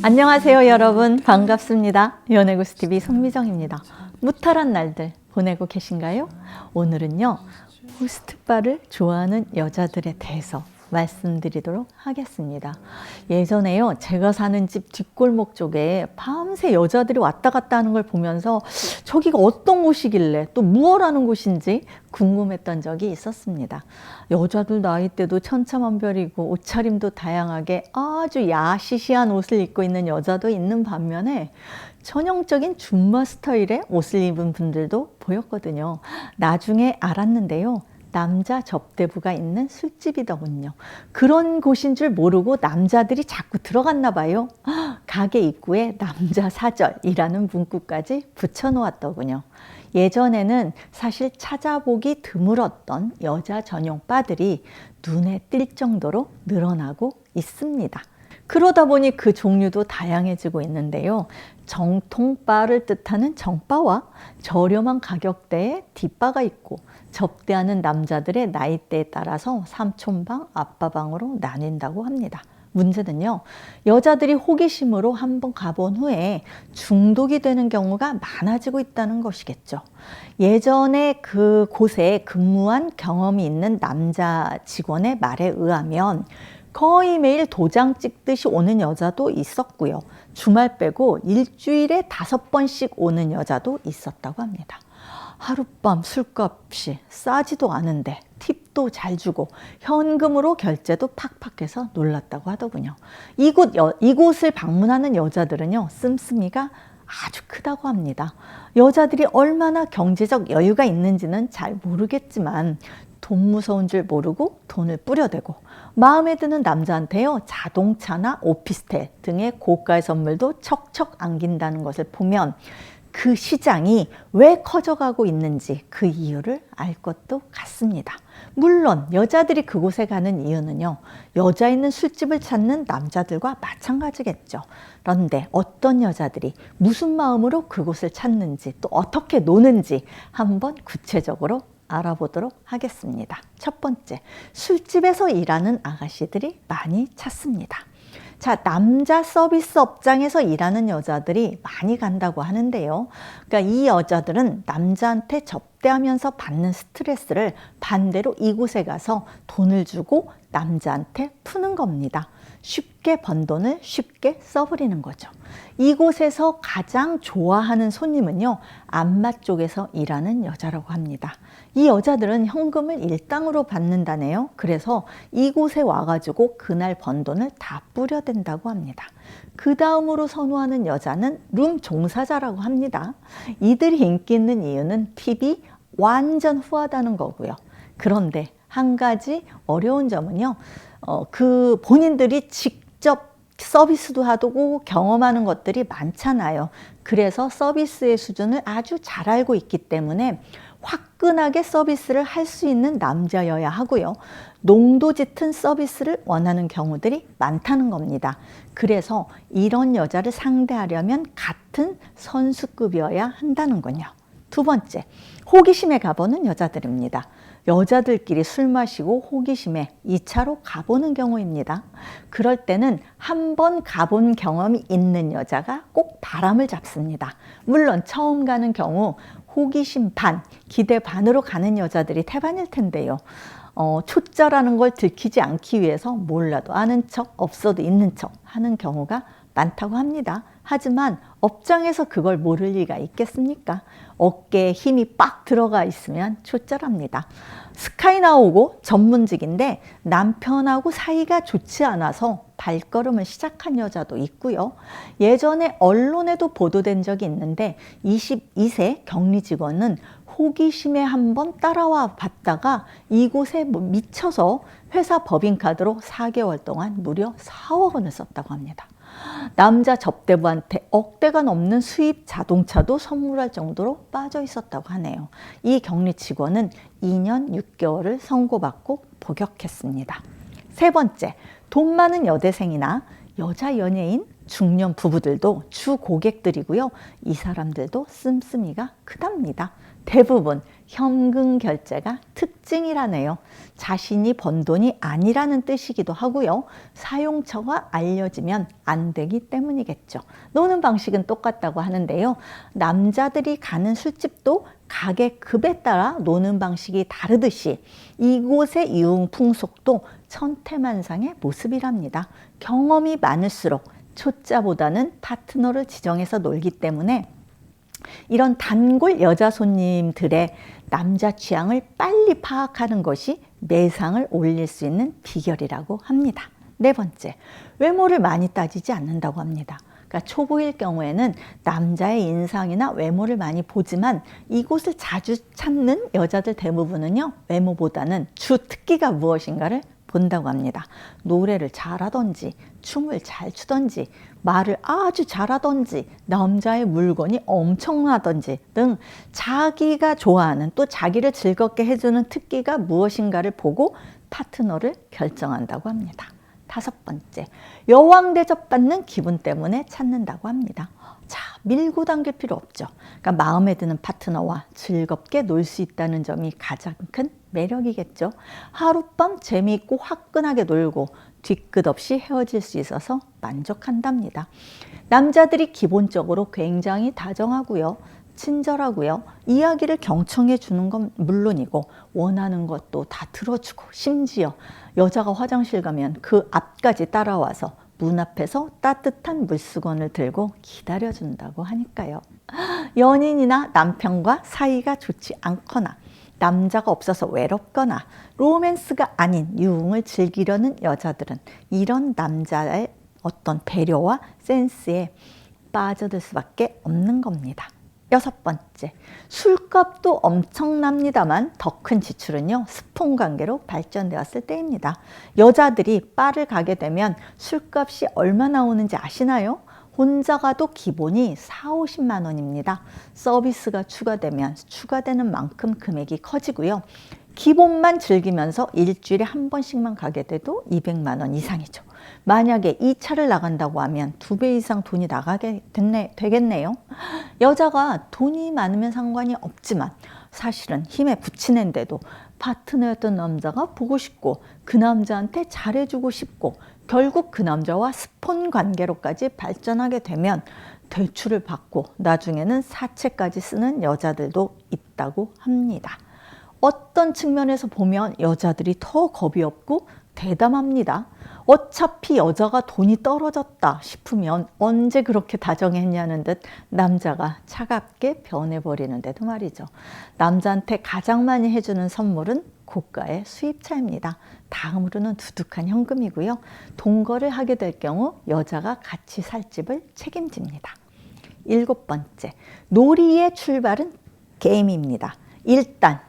안녕하세요, 여러분. 반갑습니다. 연애구스TV 송미정입니다. 무탈한 날들 보내고 계신가요? 오늘은요, 호스트바를 좋아하는 여자들에 대해서 말씀드리도록 하겠습니다. 예전에요, 제가 사는 집 뒷골목 쪽에 밤새 여자들이 왔다 갔다 하는 걸 보면서 저기가 어떤 곳이길래 또 무엇하는 곳인지 궁금했던 적이 있었습니다. 여자들 나이대도 천차만별이고 옷차림도 다양하게 아주 야시시한 옷을 입고 있는 여자도 있는 반면에 전형적인 줌마 스타일의 옷을 입은 분들도 보였거든요. 나중에 알았는데요. 남자 접대부가 있는 술집이더군요. 그런 곳인 줄 모르고 남자들이 자꾸 들어갔나 봐요. 가게 입구에 남자 사절이라는 문구까지 붙여놓았더군요. 예전에는 사실 찾아보기 드물었던 여자 전용 바들이 눈에 띌 정도로 늘어나고 있습니다. 그러다 보니 그 종류도 다양해지고 있는데요. 정통 바를 뜻하는 정바와 저렴한 가격대의 뒷바가 있고 접대하는 남자들의 나이대에 따라서 삼촌방, 아빠방으로 나뉜다고 합니다. 문제는요, 여자들이 호기심으로 한번 가본 후에 중독이 되는 경우가 많아지고 있다는 것이겠죠. 예전에 그 곳에 근무한 경험이 있는 남자 직원의 말에 의하면 거의 매일 도장 찍듯이 오는 여자도 있었고요. 주말 빼고 일주일에 다섯 번씩 오는 여자도 있었다고 합니다. 하룻밤 술값이 싸지도 않은데 팁도 잘 주고 현금으로 결제도 팍팍해서 놀랐다고 하더군요. 이곳 여, 이곳을 방문하는 여자들은요 씀씀이가 아주 크다고 합니다. 여자들이 얼마나 경제적 여유가 있는지는 잘 모르겠지만 돈 무서운 줄 모르고 돈을 뿌려대고 마음에 드는 남자한테요 자동차나 오피스텔 등의 고가의 선물도 척척 안긴다는 것을 보면 그 시장이 왜 커져가고 있는지 그 이유를 알 것도 같습니다. 물론 여자들이 그곳에 가는 이유는요. 여자 있는 술집을 찾는 남자들과 마찬가지겠죠. 그런데 어떤 여자들이 무슨 마음으로 그곳을 찾는지 또 어떻게 노는지 한번 구체적으로 알아보도록 하겠습니다. 첫 번째, 술집에서 일하는 아가씨들이 많이 찾습니다. 자, 남자 서비스 업장에서 일하는 여자들이 많이 간다고 하는데요. 그러니까 이 여자들은 남자한테 접대하면서 받는 스트레스를 반대로 이곳에 가서 돈을 주고 남자한테 푸는 겁니다. 쉽게 번 돈을 쉽게 써버리는 거죠. 이곳에서 가장 좋아하는 손님은요, 안마 쪽에서 일하는 여자라고 합니다. 이 여자들은 현금을 일당으로 받는다네요. 그래서 이곳에 와가지고 그날 번 돈을 다 뿌려댄다고 합니다. 그 다음으로 선호하는 여자는 룸 종사자라고 합니다. 이들이 인기 있는 이유는 팁이 완전 후하다는 거고요. 그런데 한 가지 어려운 점은요, 어, 그 본인들이 직접 서비스도 하고 경험하는 것들이 많잖아요. 그래서 서비스의 수준을 아주 잘 알고 있기 때문에 화끈하게 서비스를 할 수 있는 남자여야 하고요. 농도 짙은 서비스를 원하는 경우들이 많다는 겁니다. 그래서 이런 여자를 상대하려면 같은 선수급이어야 한다는군요. 두 번째, 호기심에 가보는 여자들입니다. 여자들끼리 술 마시고 호기심에 2차로 가보는 경우입니다. 그럴 때는 한 번 가본 경험이 있는 여자가 꼭 바람을 잡습니다. 물론 처음 가는 경우 호기심 반, 기대 반으로 가는 여자들이 태반일 텐데요. 어, 초짜라는 걸 들키지 않기 위해서 몰라도 아는 척, 없어도 있는 척 하는 경우가 많다고 합니다. 하지만 업장에서 그걸 모를 리가 있겠습니까? 어깨에 힘이 빡 들어가 있으면 초짜랍니다. 스카이 나오고 전문직인데 남편하고 사이가 좋지 않아서 발걸음을 시작한 여자도 있고요. 예전에 언론에도 보도된 적이 있는데 22세 격리 직원은 호기심에 한번 따라와 봤다가 이곳에 뭐 미쳐서 회사 법인카드로 4개월 동안 무려 4억 원을 썼다고 합니다. 남자 접대부한테 억대가 넘는 수입 자동차도 선물할 정도로 빠져 있었다고 하네요. 이 격리 직원은 2년 6개월을 선고받고 복역했습니다. 세 번째, 돈 많은 여대생이나 여자 연예인, 중년 부부들도 주 고객들이고요. 이 사람들도 씀씀이가 크답니다. 대부분 현금 결제가 특징이라네요. 자신이 번 돈이 아니라는 뜻이기도 하고요. 사용처가 알려지면 안 되기 때문이겠죠. 노는 방식은 똑같다고 하는데요. 남자들이 가는 술집도 가게 급에 따라 노는 방식이 다르듯이 이곳의 유흥 풍속도 천태만상의 모습이랍니다. 경험이 많을수록 초짜보다는 파트너를 지정해서 놀기 때문에 이런 단골 여자 손님들의 남자 취향을 빨리 파악하는 것이 매상을 올릴 수 있는 비결이라고 합니다. 네 번째, 외모를 많이 따지지 않는다고 합니다. 그러니까 초보일 경우에는 남자의 인상이나 외모를 많이 보지만 이곳을 자주 찾는 여자들 대부분은요, 외모보다는 주 특기가 무엇인가를 본다고 합니다. 노래를 잘하던지, 춤을 잘 추던지, 말을 아주 잘하던지, 남자의 물건이 엄청나던지 등 자기가 좋아하는 또 자기를 즐겁게 해주는 특기가 무엇인가를 보고 파트너를 결정한다고 합니다. 다섯 번째, 여왕 대접받는 기분 때문에 찾는다고 합니다. 자, 밀고 당길 필요 없죠. 그러니까 마음에 드는 파트너와 즐겁게 놀 수 있다는 점이 가장 큰 매력이겠죠. 하룻밤 재미있고 화끈하게 놀고 뒤끝 없이 헤어질 수 있어서 만족한답니다. 남자들이 기본적으로 굉장히 다정하고요. 친절하고요. 이야기를 경청해 주는 건 물론이고 원하는 것도 다 들어주고 심지어 여자가 화장실 가면 그 앞까지 따라와서 문 앞에서 따뜻한 물수건을 들고 기다려준다고 하니까요. 연인이나 남편과 사이가 좋지 않거나 남자가 없어서 외롭거나 로맨스가 아닌 유흥을 즐기려는 여자들은 이런 남자의 어떤 배려와 센스에 빠져들 수밖에 없는 겁니다. 여섯 번째, 술값도 엄청납니다만 더 큰 지출은요, 스폰 관계로 발전되었을 때입니다. 여자들이 바를 가게 되면 술값이 얼마 나 오는지 아시나요? 혼자 가도 기본이 4, 50만 원입니다. 서비스가 추가되면 추가되는 만큼 금액이 커지고요. 기본만 즐기면서 일주일에 한 번씩만 가게 돼도 200만 원 이상이죠. 만약에 이 차를 나간다고 하면 두 배 이상 돈이 나가게 됐네, 되겠네요. 여자가 돈이 많으면 상관이 없지만 사실은 힘에 부치는데도 파트너였던 남자가 보고 싶고 그 남자한테 잘해주고 싶고 결국 그 남자와 스폰 관계로까지 발전하게 되면 대출을 받고 나중에는 사채까지 쓰는 여자들도 있다고 합니다. 어떤 측면에서 보면 여자들이 더 겁이 없고 대담합니다. 어차피 여자가 돈이 떨어졌다 싶으면 언제 그렇게 다정했냐는 듯 남자가 차갑게 변해버리는데도 말이죠. 남자한테 가장 많이 해주는 선물은 고가의 수입차입니다. 다음으로는 두둑한 현금이고요. 동거를 하게 될 경우 여자가 같이 살 집을 책임집니다. 일곱 번째, 놀이의 출발은 게임입니다. 일단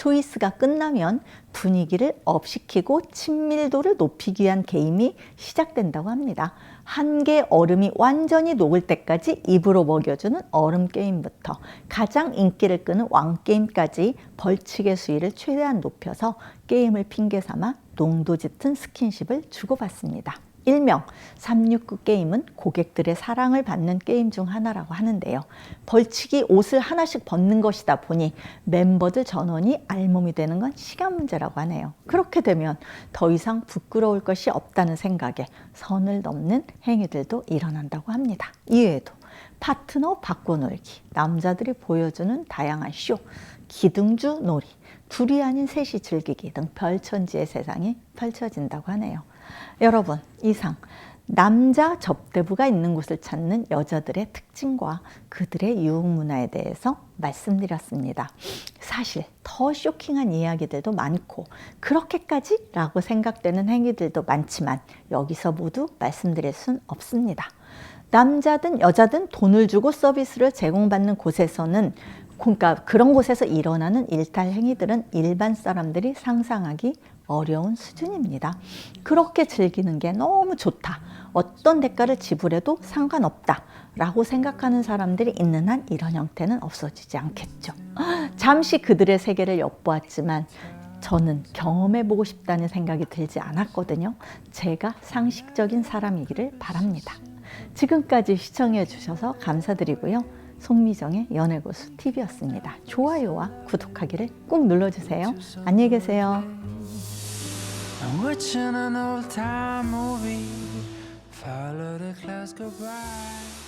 초이스가 끝나면 분위기를 업시키고 친밀도를 높이기 위한 게임이 시작된다고 합니다. 한 개 얼음이 완전히 녹을 때까지 입으로 먹여주는 얼음 게임부터 가장 인기를 끄는 왕 게임까지 벌칙의 수위를 최대한 높여서 게임을 핑계 삼아 농도 짙은 스킨십을 주고받습니다. 일명 369 게임은 고객들의 사랑을 받는 게임 중 하나라고 하는데요. 벌칙이 옷을 하나씩 벗는 것이다 보니 멤버들 전원이 알몸이 되는 건 시간 문제라고 하네요. 그렇게 되면 더 이상 부끄러울 것이 없다는 생각에 선을 넘는 행위들도 일어난다고 합니다. 이외에도 파트너 바꿔놀기, 남자들이 보여주는 다양한 쇼, 기둥주 놀이, 둘이 아닌 셋이 즐기기 등 별천지의 세상이 펼쳐진다고 하네요. 여러분, 이상 남자 접대부가 있는 곳을 찾는 여자들의 특징과 그들의 유흥 문화에 대해서 말씀드렸습니다. 사실 더 쇼킹한 이야기들도 많고 그렇게까지? 라고 생각되는 행위들도 많지만 여기서 모두 말씀드릴 순 없습니다. 남자든 여자든 돈을 주고 서비스를 제공받는 곳에서는 그러니까 그런 곳에서 일어나는 일탈 행위들은 일반 사람들이 상상하기 어려운 수준입니다. 그렇게 즐기는 게 너무 좋다. 어떤 대가를 지불해도 상관없다. 라고 생각하는 사람들이 있는 한 이런 형태는 없어지지 않겠죠. 잠시 그들의 세계를 엿보았지만 저는 경험해보고 싶다는 생각이 들지 않았거든요. 제가 상식적인 사람이기를 바랍니다. 지금까지 시청해주셔서 감사드리고요. 송미정의 연애고수 TV였습니다. 좋아요와 구독하기를 꾹 눌러주세요. 안녕히 계세요. watching an old time movie. Follow the clouds go by.